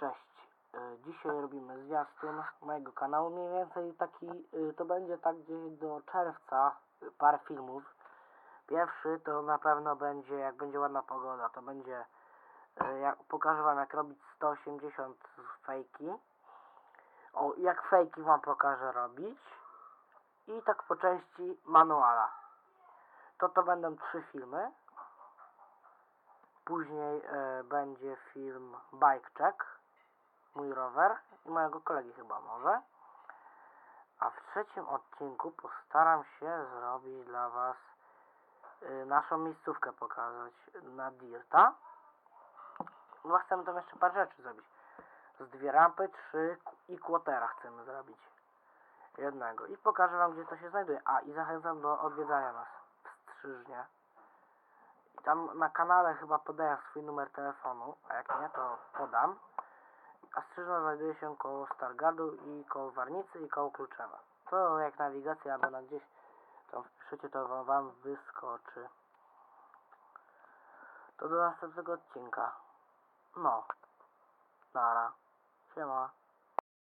Cześć. Y, Dzisiaj robimy zwiastun mojego kanału. Mniej więcej taki, y, to będzie tak gdzieś do czerwca y, parę filmów. Pierwszy to na pewno będzie, jak będzie ładna pogoda, to będzie, y, jak, pokażę wam jak robić 180 z fejki. O, jak fejki wam pokażę robić. I tak po części manuala. To to będą trzy filmy. Później e, będzie film Bike Check, mój rower i mojego kolegi chyba może. A w trzecim odcinku postaram się zrobić dla Was y, naszą miejscówkę pokazać na Dirta. No chcemy tam jeszcze parę rzeczy zrobić. Z dwie rampy, trzy i quartera chcemy zrobić. Jednego. I pokażę Wam gdzie to się znajduje. A i zachęcam do odwiedzania nas w Strzyżnie. I tam na kanale chyba podaję swój numer telefonu, a jak nie to podam. A Strzyżno znajduje się koło Stargardu i koło Warnicy i koło Kluczewa. To jak nawigacja albo na gdzieś tam wpiszecie to wam wyskoczy. To do następnego odcinka. No. Nara. Siema.